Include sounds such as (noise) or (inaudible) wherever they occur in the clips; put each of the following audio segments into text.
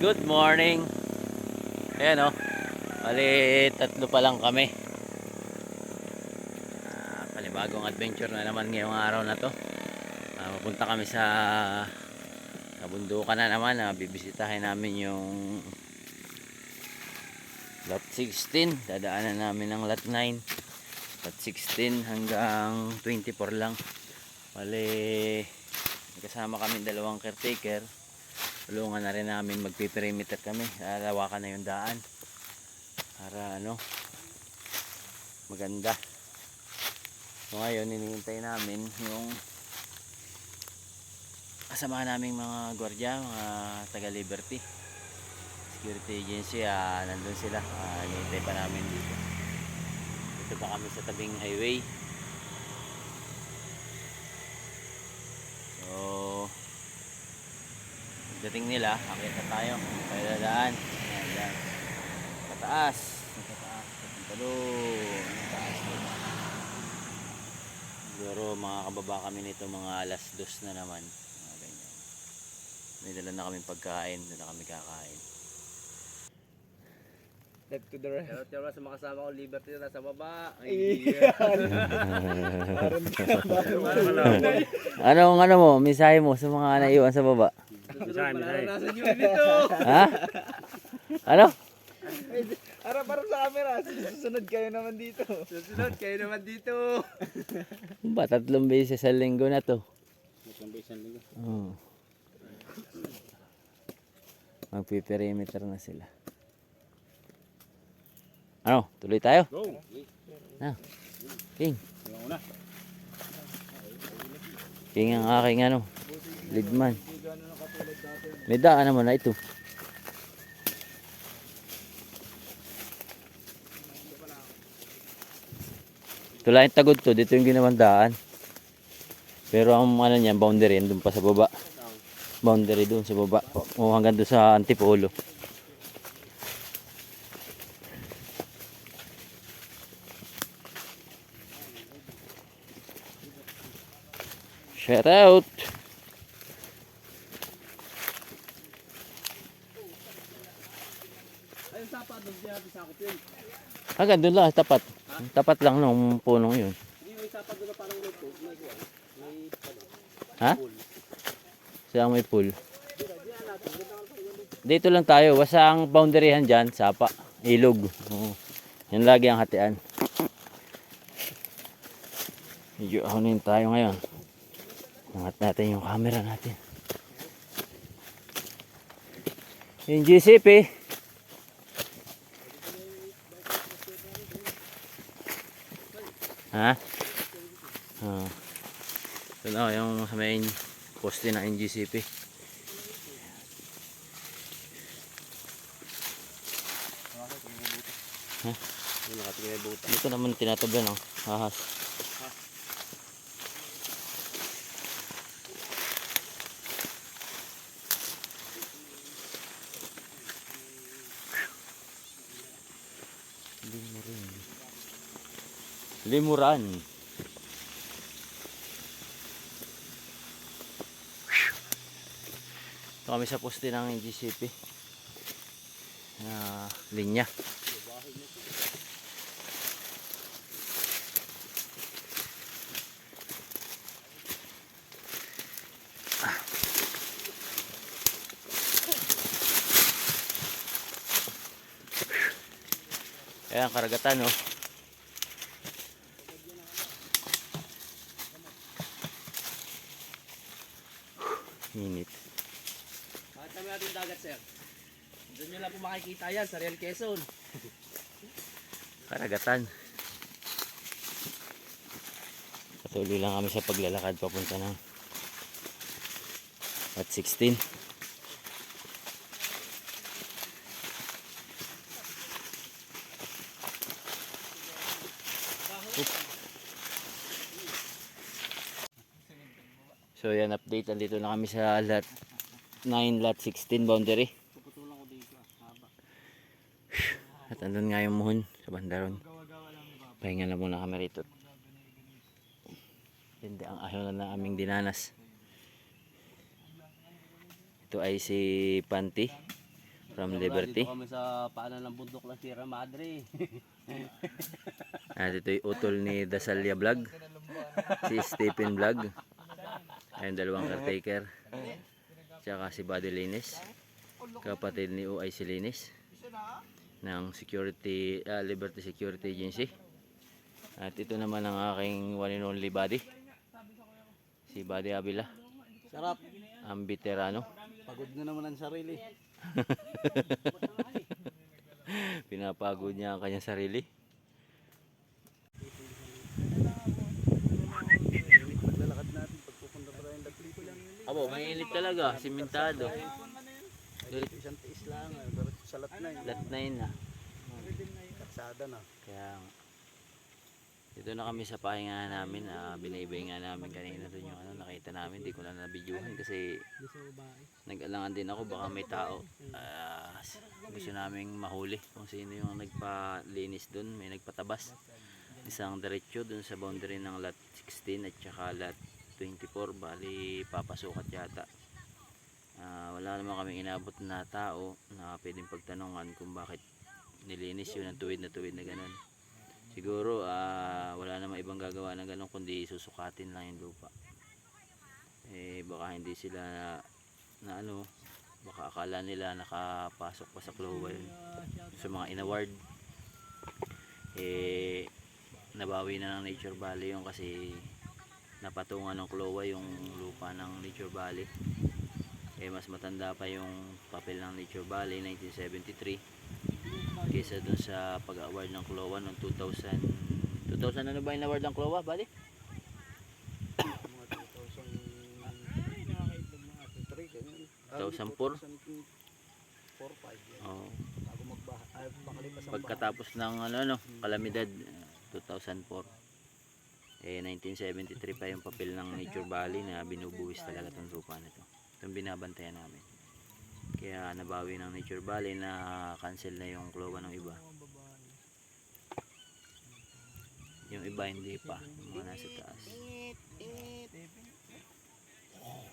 Good morning. Ayan o. Bali, tatlo pa lang kami. Panibagong adventure na naman ngayong araw na to. Ah, mapunta kami sa kabundukan na naman. na bibisitahin namin yung lot 16. Dadaanan namin ng lot 9. Lot 16 hanggang 24 lang. Bali, kasama kami dalawang caretaker tulungan na rin namin magpiperimeter kami. Lalawakan na yung daan. Para ano maganda. So ngayon hinihintay namin yung kasama naming mga gwardiya mga taga Liberty security agency ah, nandun sila. Ah, hinihintay pa namin dito. Dito pa kami sa tabing highway. So dating nila, akit na tayo. Tayo dadaan. Ayan, yan. Pataas. Pataas. Papunta. Pataas doon. Mga kababa kami nito mga alas dos na naman. May dala na kami pagkain. Doon kami kakain. Left to the right. Pero tiyara sa makasama ko, Liberty na nasa baba. (laughs) Anong ano mo? Misahe mo sa mga naiwan sa baba? Susunod, mararanasan nyo dito. Ha? Ano? Ara para sa camera. Susunod kayo naman dito. Susunod, kayo naman dito. Ba, tatlong beses sa linggo na to. Tatlong beses ang linggo. Oo. Magpiperimeter na sila. Ano? Tuloy tayo? Go! Na. King. King ang aking ano. Leadman. May daan naman na ito. Ito lang yung tagod to. Dito yung ginawang daan. Pero ang ano niyan, boundary yan doon pa sa baba. Boundary doon sa baba. O hanggang doon sa Antipolo. Shout out! Ayun, sapa, doon lang, tapat. Tapat lang nung punong yun. Hindi may sapa doon parang. May kuwan. May. Ha? Saan may pool? Dito lang tayo. Basta ang boundaryhan dyan, sapa. Ilog. Oo. Yan lagi ang hatian. Medyo ahonin tayo ngayon. Angat natin yung camera natin. Yung GCP. Ha? Ah. Ito na yung main poste ng NGCP. Yung nakatingin may buta. Dito naman tinatablan oh. Ahas. Limuran. Ito kami sa poste ng NGCP. Na linya. Ayan, karagatan, no? Init. Kami natin dagat, sir? Doon nyo lang po makikita yan sa Real Quezon. Karagatan. Patuloy lang kami sa paglalakad papunta ng at 16. So yan update andito na kami sa lot 9 lot 16 boundary. At andun nga yung muhon sa bandaron. Pahinga na muna kami rito. Hindi ang ayaw na na aming dinanas. Ito ay si Panty. from Liberty. Dito kami sa paanan ng bundok ng Sierra Madre. (laughs) At ito yung utol ni Dasalia Vlog. Si Stephen Vlog. Ayun, dalawang caretaker. Tsaka si Buddy Linis. Kapatid ni UIC Linis. Ng security, ah, Liberty Security Agency. At ito naman ang aking one and only buddy. Si Buddy Avila. Sarap. Ang veterano. Pagod na naman ang sarili. (laughs) Pinapagod niya ang kanyang sarili. Paglalakad natin, pagpupunta pa tayong Daglito lang yun. Abo, mainit talaga. Simentado. Diretso isang tiis lang. ah, Diretso sa lat na yun. Lat na yun ah. Katsada na. Kaya. Dito na kami sa pahinga namin. Uh, binaybay nga namin kanina doon yung ano, nakita namin. Hindi ko na nabidyuhan kasi nag-alangan din ako baka may tao. Ah, gusto naming mahuli kung sino yung nagpalinis doon. May nagpatabas. Isang diretsyo doon sa boundary ng lot 16 at saka lot 24. Bali papasukat yata. Ah, wala naman kaming inabot na tao na pwedeng pagtanungan kung bakit nilinis yun ng tuwid na tuwid na ganun. Siguro ah, wala namang ibang gagawa ng ganun kundi susukatin lang yung lupa. Eh baka hindi sila na, na ano, baka akala nila nakapasok pa sa Clowa yun. Sa mga inaward. Eh nabawi na ng Nature Valley yun kasi napatungan ng Clowa yung lupa ng Nature Valley. Eh mas matanda pa yung papel ng Nature Valley 1973 kaysa dun sa pag-award ng Clowa noong 2000 2000 ano ba yung award ng Clowa bali? Mga 2003, ganyan. Ah, 2004? 2004, 5 yan. Oh, Bago magbaha, ay makalipas ang pagkatapos ng ano no, kalamidad eh, 2004 eh 1973 pa yung papel ng Nature Valley na binubuwis talaga tong lupa na to. Itong binabantayan namin. Kaya nabawi ng Nature Valley na cancel na yung Clowa ng iba. Yung iba hindi pa, yung mga nasa taas.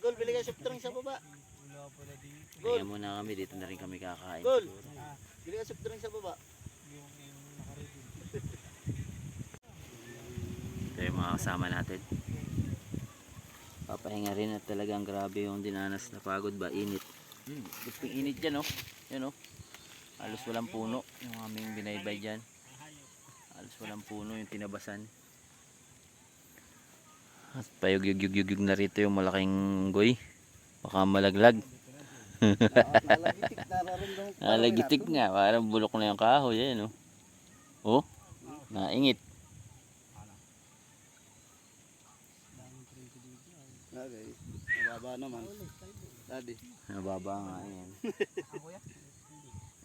Gol, bili ka soft drink sa baba. Kaya muna kami, dito na rin kami kakain. Gol. siguro. Bili ka soft drink sa baba. Ito yung mga kasama natin. Papahinga rin at talagang grabe yung dinanas na pagod ba, init. Hmm, gustong init dyan oh. Yan oh. Halos walang puno yung aming binaybay dyan. Halos walang puno yung tinabasan. At payog-yug-yug-yug na rito yung malaking goy. Baka malaglag. Nalagitik. Nalagitik (laughs) nga, parang bulok na yung kahoy. Yan oh. Oh, naingit. Mababa naman. Daddy. Nababa nga yan.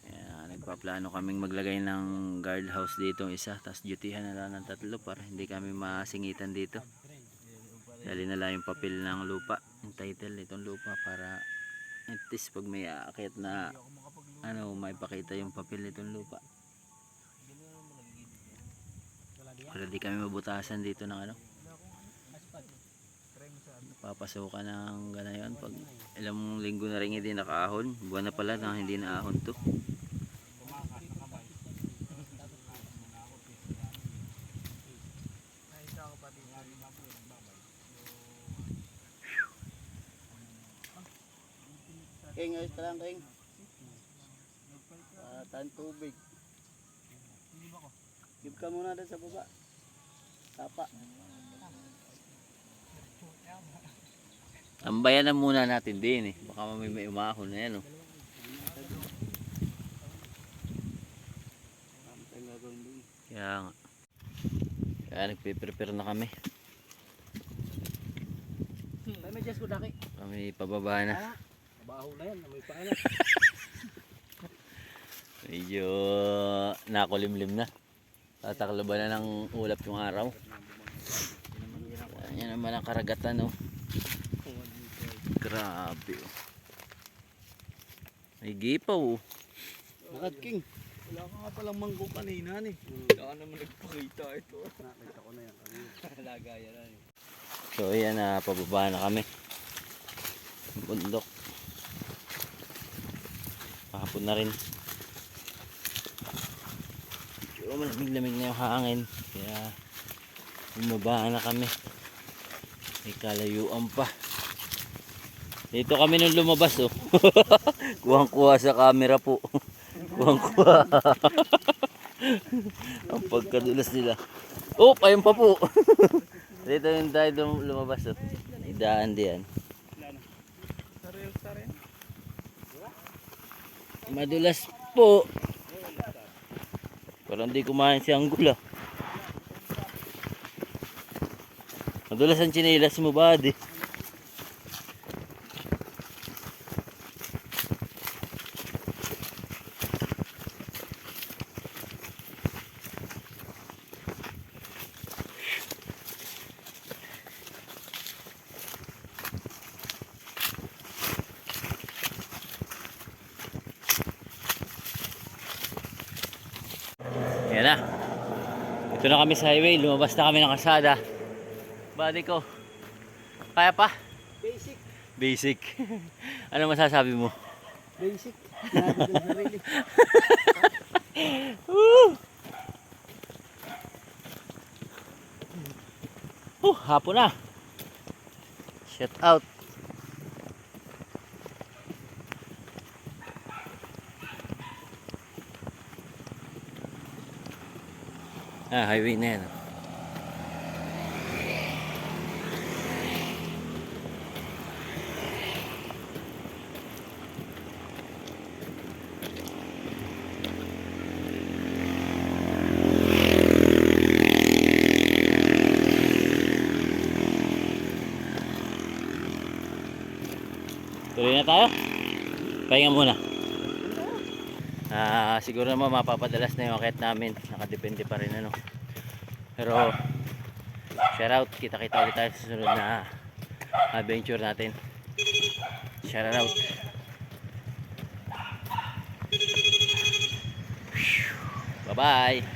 Kaya (laughs) nagpaplano kaming maglagay ng guardhouse dito isa, tapos dutihan na lang ng tatlo para hindi kami masingitan dito. Dali na lang yung papel ng lupa, yung title nitong lupa para at least pag may aakyat na ano, maipakita yung papel nitong lupa. Para di kami mabutasan dito ng ano. Papasukan ng ganayon pag ilang linggo na rin hindi nakaahon. Buwan na pala na hindi na ahon to. King, ayos ka lang, King. Ah, tahan tubig. Give ka muna doon sa baba. Tapa. Tambayan na muna natin din eh. Baka may may umahon na yan oh. Kaya nga. Kaya nagpe-prepare na kami. May medyas ko daki. Kami pababa na. Baho na yan, may paana. (laughs) Medyo nakulimlim na. Tataklo ba na ng ulap yung araw? Yan naman ang karagatan oh. Grabe oh. May gipaw oh. Bakit, King? Wala ka nga palang manggo kanina ni. Saka naman nagpakita ito. Nakita ko na yan. kanina. Lagaya na eh. So ayan na, pababa na kami. Bundok. Kahapon na rin. Medyo malamig-lamig na yung hangin. Kaya bumaba na kami. May kalayuan pa. Dito kami nung lumabas oh. (laughs) Kuhang-kuha sa camera po. (laughs) Kuhang-kuha. (laughs) Ang pagkadulas nila. Oh, ayun pa po. Dito yung tayo lum- lumabas oh. Idaan diyan. Madulas po. Parang di kumain si Anggula. Madulas ang chinelas mo ba, di? Yan na. Ito na kami sa highway. Lumabas na kami ng kasada. Body ko. Kaya pa? Basic. Basic. (laughs) ano masasabi mo? Basic. Sarili. Uh, hapon na. Shut out. Ah, highway na yan. Tuloy na tayo. Pahinga muna. Ah, siguro naman mapapadalas na yung akit namin. Nakadepende pa rin ano. Pero shout out, kita-kita ulit tayo sa susunod na adventure natin. Shout out. Bye-bye.